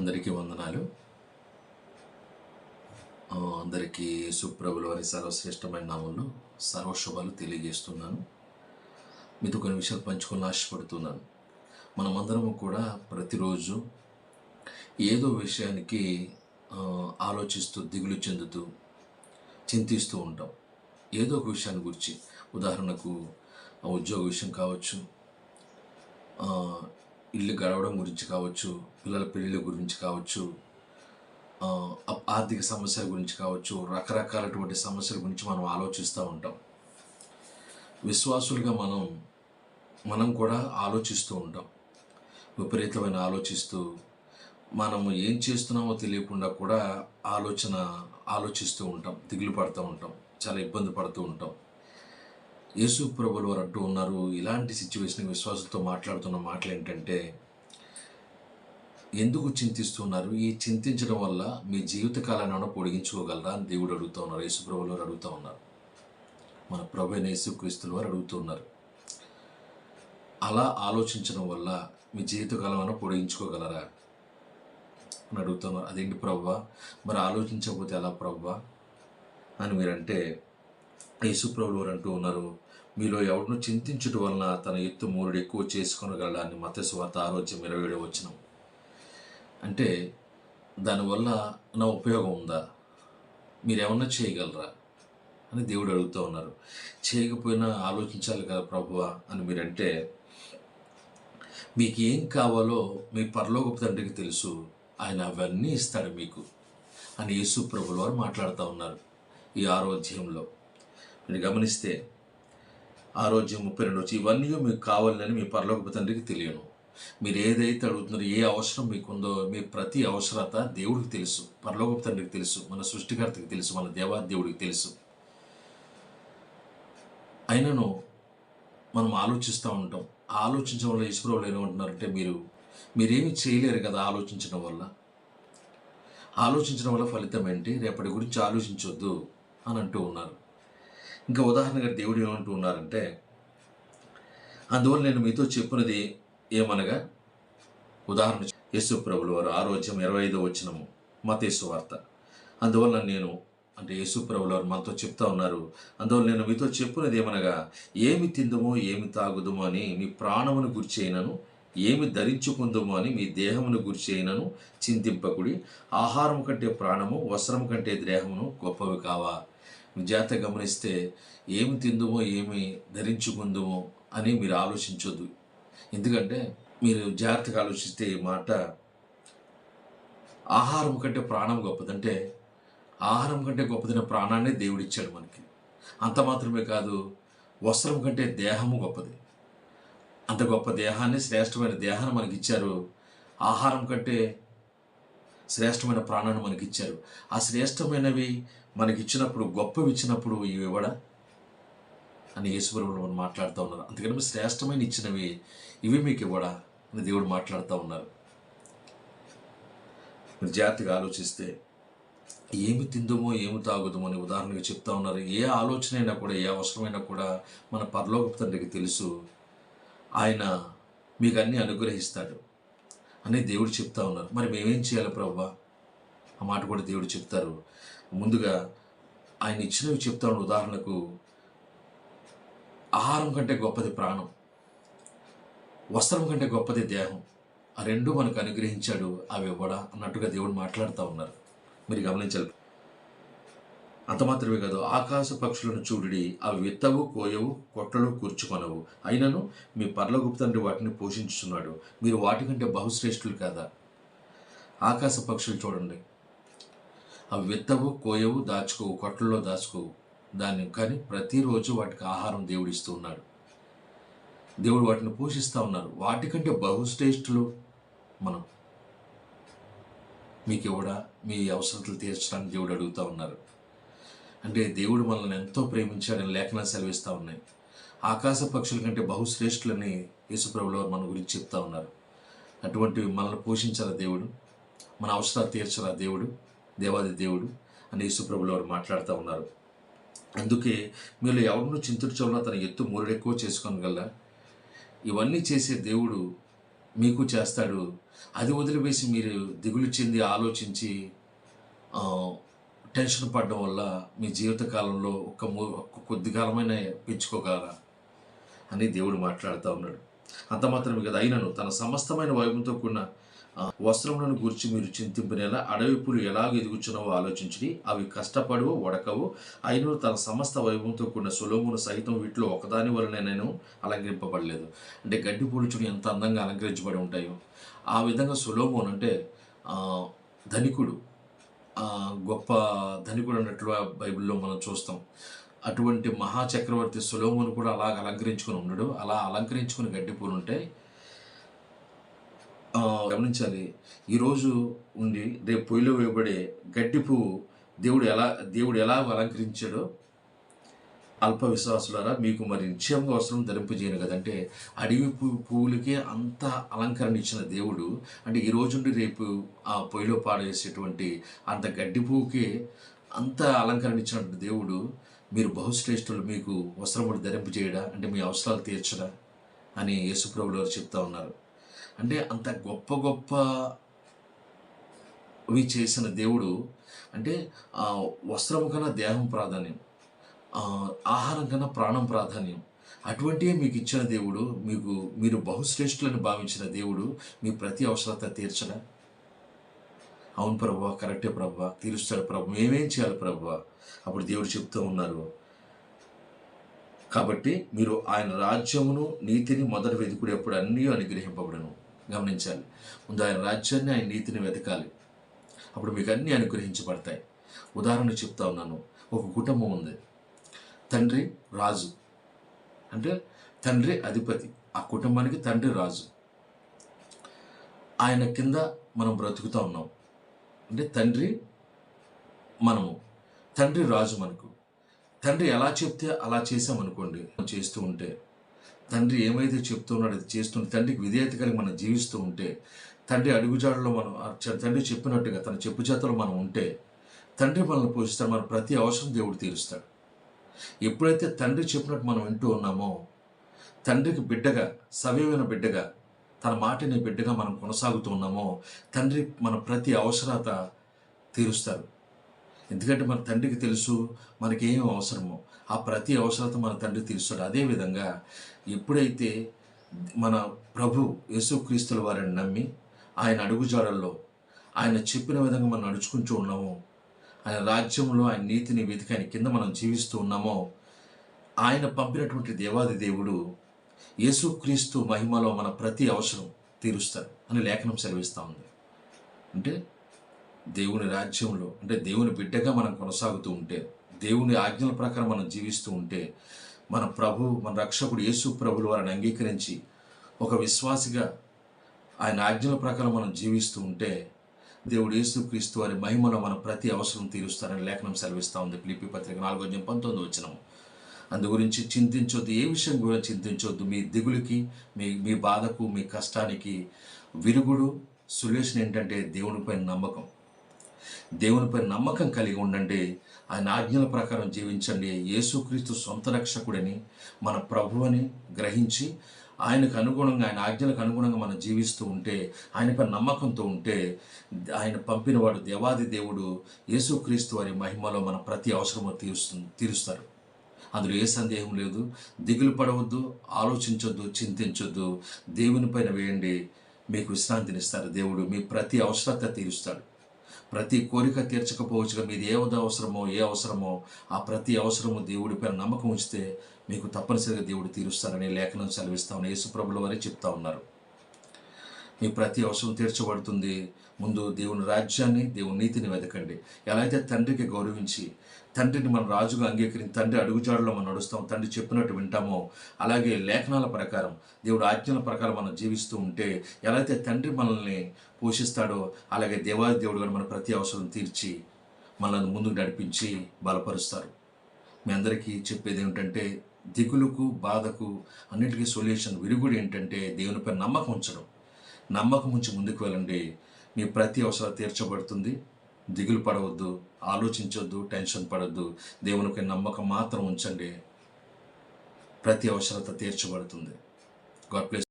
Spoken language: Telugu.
అందరికీ వందనాలు. అందరికీ సుప్రభులు అని సర్వశ్రేష్టమైన నామంలో సర్వశుభాలు తెలియజేస్తున్నాను. మీతో కొన్ని విషయాలు పంచుకొని ఆశపడుతున్నాను. మనమందరము కూడా ప్రతిరోజు ఏదో విషయానికి ఆలోచిస్తూ దిగులు చెందుతూ చింతిస్తూ ఉంటాం. ఏదో ఒక విషయాన్ని గురించి. ఉదాహరణకు ఆ ఉద్యోగ విషయం కావచ్చు ఇల్లు గడవడం గురించి కావచ్చు పిల్లల పెళ్ళిళ్ళ గురించి కావచ్చు ఆర్థిక సమస్యల గురించి కావచ్చు రకరకాలటువంటి సమస్యల గురించి మనం ఆలోచిస్తూ ఉంటాం. విశ్వాసులుగా మనం మనం కూడా ఆలోచిస్తూ ఉంటాం. విపరీతమైన ఆలోచిస్తూ మనము ఏం చేస్తున్నామో తెలియకుండా కూడా ఆలోచన ఆలోచిస్తూ ఉంటాం దిగులు పడుతూ ఉంటాం చాలా ఇబ్బంది పడుతూ ఉంటాం. యేసు ప్రభులు వారు అంటూ ఉన్నారు ఇలాంటి సిచ్యువేషన్ విశ్వాసంతో మాట్లాడుతున్న మాటలు ఏంటంటే ఎందుకు చింతిస్తున్నారు? ఈ చింతించడం వల్ల మీ జీవిత కాలాన్ని పొడిగించుకోగలరా? అని దేవుడు అడుగుతూ ఉన్నారు. యేసు ప్రభులు వారు అడుగుతూ ఉన్నారు. మన ప్రభు యేసు క్రీస్తులు వారు అడుగుతున్నారు అలా ఆలోచించడం వల్ల మీ జీవితకాలం అన్న పొడిగించుకోగలరా? అని అడుగుతున్నారు అదేంటి ప్రవ్వా మరి ఆలోచించకపోతే ఎలా ప్రవ్వా అని మీరంటే యేసుప్రభులు అంటూ ఉన్నారు. మీలో ఎవరినో చింతించుట వలన తన ఎత్తు మూరుడు ఎక్కువ చేసుకొనగలడా అని మత స్వార్థ ఆరోగ్యం ఇరవై ఏడవ అంటే దానివల్ల నా ఉపయోగం ఉందా? మీరేమన్నా చేయగలరా? అని దేవుడు అడుగుతూ ఉన్నారు. చేయకపోయినా ఆలోచించాలి కదా ప్రభువా అని మీరంటే మీకు ఏం కావాలో మీ పరలోకపు తండ్రికి తెలుసు. ఆయన అవన్నీ ఇస్తాడు మీకు అని యేసు ప్రభుల వారు మాట్లాడుతూ ఉన్నారు ఈ ఆరోగ్యంలో అని గమనిస్తే ఆరోగ్యం ముప్పై రెండు వచ్చి ఇవన్నీ మీకు కావాలని మీ పరలోకపు తండ్రికి తెలియను. మీరు ఏదైతే అడుగుతున్నారో ఏ అవసరం మీకుందో మీ ప్రతి అవసరత దేవుడికి తెలుసు పరలోకపు తండ్రికి తెలుసు మన సృష్టికర్తకి తెలుసు మన దేవా దేవుడికి తెలుసు. అయినను మనం ఆలోచిస్తూ ఉంటాం. ఆలోచించడం వల్ల ఈశ్వరులు ఏమంటున్నారంటే మీరు మీరేమి చేయలేరు కదా ఆలోచించడం వల్ల. ఆలోచించడం వల్ల ఫలితం ఏంటి? రేపటి గురించి ఆలోచించొద్దు అని అంటూ ఉన్నారు. ఇంకా ఉదాహరణగా దేవుడు ఏమంటూ ఉన్నారంటే అందువల్ల నేను మీతో చెప్పినది ఏమనగా ఉదాహరణ యేసు ప్రభులు వారు ఆరోగ్యం ఇరవై ఐదో వచ్చినము మతేసు వార్త. అందువల్ల నేను అంటే యేసు ప్రభులు వారు మనతో చెప్తా ఉన్నారు అందువల్ల నేను మీతో చెప్పినది ఏమనగా ఏమి తిందుమో ఏమి తాగుదుమో అని మీ ప్రాణమును గుర్చి ఏమి ధరించుకుందుమో అని మీ దేహమును గుర్చి చింతింపకుడి ఆహారం కంటే ప్రాణము వస్త్రం కంటే దేహమును గొప్పవి కావా? జాగ్రత్త గమనిస్తే ఏమి తిందుమో ఏమి ధరించుకుందుమో అని మీరు ఆలోచించొద్దు. ఎందుకంటే మీరు జాగ్రత్తగా ఆలోచిస్తే ఈ మాట ఆహారం కంటే ప్రాణం గొప్పదంటే ఆహారం కంటే గొప్పదైన ప్రాణాన్ని దేవుడిచ్చాడు మనకి. అంత మాత్రమే కాదు వస్త్రం కంటే దేహము గొప్పది. అంత గొప్ప దేహాన్ని శ్రేష్టమైన దేహాన్ని మనకి ఇచ్చారు ఆహారం కంటే శ్రేష్టమైన ప్రాణాన్ని మనకి ఇచ్చారు ఆ శ్రేష్టమైనవి మనకి ఇచ్చినప్పుడు గొప్పవి ఇచ్చినప్పుడు ఇవి ఇవ్వడా? అని యేసుప్రభుడు మనం మాట్లాడుతూ ఉన్నారు. అందుకని శ్రేష్టమైన ఇచ్చినవి ఇవి మీకు ఇవ్వడా? అని దేవుడు మాట్లాడుతూ ఉన్నారు. మీరు జాగ్రత్తగా ఆలోచిస్తే ఏమి తిందుమో ఏమి తాగుదామో అని ఉదాహరణగా చెప్తా ఉన్నారు. ఏ ఆలోచన అయినా కూడా ఏ అవసరమైనా కూడా మన పరలోక తండ్రికి తెలుసు ఆయన మీకు అన్నీ అనుగ్రహిస్తాడు అని దేవుడు చెప్తా ఉన్నారు. మరి మేమేం చేయాలి ప్రభా? ఆ మాట కూడా దేవుడు చెప్తారు. ముందుగా ఆయన ఇచ్చినవి చెప్తా ఉదాహరణకు ఆహారం కంటే గొప్పది ప్రాణం వస్త్రం కంటే గొప్పది దేహం ఆ రెండు మనకు అనుగ్రహించాడు అవి ఇవ్వడా అన్నట్టుగా దేవుడు మాట్లాడుతూ ఉన్నారు. మీరు గమనించాలి. అంత మాత్రమే కాదు ఆకాశ పక్షులను చూడుడి అవి విత్తవు కోయవు కొట్టలు కూర్చుకొనవు. అయినను మీ పర్లగుప్త తండ్రి వాటిని పోషించుతున్నాడు మీరు వాటికంటే బహుశ్రేష్ఠులు కాదా? ఆకాశ పక్షులు చూడండి. అవి విత్తవు కోయవు దాచుకోవు కొట్టల్లో దాచుకోవు. దాన్ని కానీ ప్రతిరోజు వాటికి ఆహారం దేవుడు ఇస్తూ ఉన్నాడు. దేవుడు వాటిని పోషిస్తూ ఉన్నారు. వాటికంటే బహుశ్రేష్ఠులు మనం. మీకు ఇవ్వడా మీ అవసరతలు తీర్చడానికి దేవుడు అడుగుతూ ఉన్నారు. అంటే దేవుడు మనల్ని ఎంతో ప్రేమించాడని లేఖనాలు సెలవిస్తూ ఉన్నాయి. ఆకాశ పక్షుల కంటే బహుశ్రేష్ఠులని యేసుప్రభులో మన గురించి చెప్తా ఉన్నారు. అటువంటి మనల్ని పోషించాల దేవుడు? మన అవసరాలు తీర్చాల దేవుడు? దేవాది దేవుడు అని యేసుప్రభులు వారు మాట్లాడుతూ ఉన్నారు. అందుకే మీరు ఎవరినూ చింతించవలన తన ఎత్తు మూరెక్కువ చేసుకోగల ఇవన్నీ చేసే దేవుడు మీకు చేస్తాడు. అది వదిలివేసి మీరు దిగులు చెంది ఆలోచించి టెన్షన్ పడడం వల్ల మీ జీవిత కాలంలో ఒక మూ కొద్ది కాలమైన పెంచుకోగలరా? అని దేవుడు మాట్లాడుతూ ఉన్నాడు. అంత మాత్రమే కదా అయినను తన సమస్తమైన వైభవంతో కూడిన వస్త్రములను గురించి మీరు చింతింపునేలా అడవి పులు ఎలాగ ఎదుగుచున్నావో ఆలోచించి అవి కష్టపడవు వడకవు అయినను తన సమస్త వైభవంతో కూడిన సులోమును సహితం వీటిలో ఒకదాని వలన నేను అలంకరింపబడలేదు. అంటే గడ్డి పూలు ఎంత అందంగా అలంకరించబడి ఉంటాయో. ఆ విధంగా సులోమోన్ అంటే ధనికుడు గొప్ప ధనికుడు అన్నట్లు ఆ బైబిల్లో మనం చూస్తాం. అటువంటి మహాచక్రవర్తి సులోమును కూడా అలాగ అలంకరించుకుని ఉండడు. అలా అలంకరించుకుని గడ్డి పూలు ఉంటాయి గమనించాలి. ఈరోజు ఉండి రేపు పొయ్యిలో వేయబడే గడ్డి పువ్వు దేవుడు ఎలా దేవుడు ఎలా అలంకరించాడో అల్ప విశ్వాసులారా మీకు మరి నిశ్చయంగా అవసరం ధరింపజేయను కదంటే అడవి పువ్వు పువ్వులకే అంత అలంకరణ ఇచ్చిన దేవుడు అంటే ఈ రోజు నుండి రేపు ఆ పొయ్యిలో పాడేసేటువంటి అంత గడ్డి పువ్వుకే అంత అలంకరణ ఇచ్చినటువంటి దేవుడు మీరు బహుశ్రేష్ఠులు మీకు వస్త్రములు ధరింపజేయడా అంటే మీ అవసరాలు తీర్చడా? అని యేసుప్రభులు చెప్తా ఉన్నారు. అంటే అంత గొప్ప గొప్ప వి చేసిన దేవుడు అంటే వస్త్రము కన్నా దేహం ప్రాధాన్యం ఆహారం కన్నా ప్రాణం ప్రాధాన్యం. అటువంటివే మీకు ఇచ్చిన దేవుడు మీకు మీరు బహుశ్రేష్ఠులను భావించిన దేవుడు మీ ప్రతి అవసరత తీర్చడా అవును ప్రభు కరెక్టే ప్రభు తీరుస్తాడు ప్రభు మేమేం చేయాలి ప్రభు? అప్పుడు దేవుడు చెప్తూ ఉన్నారు. కాబట్టి మీరు ఆయన రాజ్యమును నీతిని మొదట వెతుకుడు ఎప్పుడు అన్నీ అనుగ్రహింపబడను. గమనించాలి. ముందు ఆయన రాజ్యాన్ని ఆయన నీతిని వెతకాలి. అప్పుడు మీకు అన్నీ అనుగ్రహించబడతాయి. ఉదాహరణ చెప్తా ఉన్నాను. ఒక కుటుంబం ఉంది. తండ్రి రాజు. అంటే తండ్రి అధిపతి. ఆ కుటుంబానికి తండ్రి రాజు. ఆయన కింద మనం బ్రతుకుతూ ఉన్నాం. అంటే తండ్రి మనము. తండ్రి రాజు మనకు. తండ్రి ఎలా చెప్తే అలా చేసామనుకోండి మనం చేస్తూ ఉంటే తండ్రి ఏమైతే చెప్తున్నాడో అది చేస్తుంటే తండ్రికి విధేయత కలిగి మనం జీవిస్తూ ఉంటే తండ్రి అడుగుజాడలో మనం తండ్రి చెప్పినట్టుగా తన చెప్పు చేతలో మనం ఉంటే తండ్రి మనల్ని పోషిస్తాడు మన ప్రతి అవసరం దేవుడు తీరుస్తాడు. ఎప్పుడైతే తండ్రి చెప్పినట్టు మనం వింటూ ఉన్నామో తండ్రికి బిడ్డగా సవ్యమైన బిడ్డగా తన మాటని బిడ్డగా మనం కొనసాగుతూ ఉన్నామో తండ్రి మన ప్రతి అవసరత తీరుస్తారు ఎందుకంటే మన తండ్రికి తెలుసు మనకి ఏం అవసరమో. ఆ ప్రతి అవసరత మన తండ్రి తీరుస్తాడు. అదేవిధంగా ఎప్పుడైతే మన ప్రభు యేసుక్రీస్తుల వారిని నమ్మి ఆయన అడుగుజాడల్లో ఆయన చెప్పిన విధంగా మనం నడుచుకుంటూ ఉన్నామో ఆయన రాజ్యంలో ఆయన నీతిని వెతికి ఆయన కింద మనం జీవిస్తూ ఉన్నామో ఆయన పంపినటువంటి దేవాది దేవుడు యేసుక్రీస్తు మహిమలో మన ప్రతి అవసరం తీరుస్తారు అని లేఖనం సెలవిస్తూ ఉంది. అంటే దేవుని రాజ్యంలో అంటే దేవుని బిడ్డగా మనం కొనసాగుతూ ఉంటే దేవుని ఆజ్ఞల ప్రకారం మనం జీవిస్తూ ఉంటే మన ప్రభు మన రక్షకుడు యేసు ప్రభులు వారిని అంగీకరించి ఒక విశ్వాసిగా ఆయన ఆజ్ఞల ప్రకారం మనం జీవిస్తూ ఉంటే దేవుడు యేసుక్రీస్తు వారి మహిమలో మన ప్రతి అవసరం తీరుస్తారని లేఖనం సెలవిస్తూ ఉంది. పిలిపి పత్రిక నాలుగో జం పంతొమ్మిది వచ్చినాము అందు గురించి చింతించొద్దు ఏ విషయం గురించి చింతించొద్దు. మీ దిగులకి మీ మీ బాధకు మీ కష్టానికి విరుగుడు సొల్యూషన్ ఏంటంటే దేవునిపై నమ్మకం. దేవునిపై నమ్మకం కలిగి ఉండండి. ఆయన ఆజ్ఞల ప్రకారం జీవించండి. యేసుక్రీస్తు సొంత రక్షకుడని మన ప్రభువని గ్రహించి ఆయనకు అనుగుణంగా ఆయన ఆజ్ఞలకు అనుగుణంగా మనం జీవిస్తూ ఉంటే ఆయనపై నమ్మకంతో ఉంటే ఆయన పంపినవాడు దేవాది దేవుడు యేసుక్రీస్తు వారి మహిమలో మన ప్రతి అవసరము తీరుస్తుంది తీరుస్తారు. అందులో ఏ సందేహం లేదు. దిగులు పడవద్దు ఆలోచించొద్దు చింతించొద్దు. దేవునిపైన వేయండి. మీకు విశ్రాంతినిస్తారు దేవుడు. మీ ప్రతి అవసరత తీరుస్తాడు. ప్రతి కోరిక తీర్చకపోవచ్చుగా. మీది ఏ అవసరమో ఏ అవసరమో ఆ ప్రతి అవసరము దేవుడిపైన నమ్మకం ఉంచితే మీకు తప్పనిసరిగా దేవుడు తీరుస్తారని లేఖనం సెలవిస్తామని యేసుప్రభుల వారే చెప్తా ఉన్నారు. మీ ప్రతి అవసరం తీర్చబడుతుంది. ముందు దేవుని రాజ్యాన్ని దేవుని నీతిని వెతకండి. ఎలా అయితే తండ్రికి గౌరవించి తండ్రిని మనం రాజుగా అంగీకరించి తండ్రి అడుగుజాడలో మనం నడుస్తాం తండ్రి చెప్పినట్టు వింటామో అలాగే లేఖనాల ప్రకారం దేవుడు ఆజ్ఞల ప్రకారం మనం జీవిస్తూ ఉంటే ఎలా అయితే తండ్రి మనల్ని పోషిస్తాడో అలాగే దేవాది దేవుడు కూడా మన ప్రతి అవసరం తీర్చి మనల్ని ముందుకు నడిపించి బలపరుస్తారు. మీ అందరికీ చెప్పేది ఏమిటంటే దిగులుకు బాధకు అన్నిటికీ సొల్యూషన్ విరుగుడు ఏంటంటే దేవునిపై నమ్మకం ఉంచడం. నమ్మకం ఉంచి ముందుకు వెళ్ళండి. మీ ప్రతి అవసరం తీర్చబడుతుంది. దిగులు పడవద్దు ఆలోచించొద్దు టెన్షన్ పడవద్దు దేవునికి నమ్మకం మాత్రం ఉంచండి. ప్రతి అవసరత తీర్చబడుతుంది. గాడ్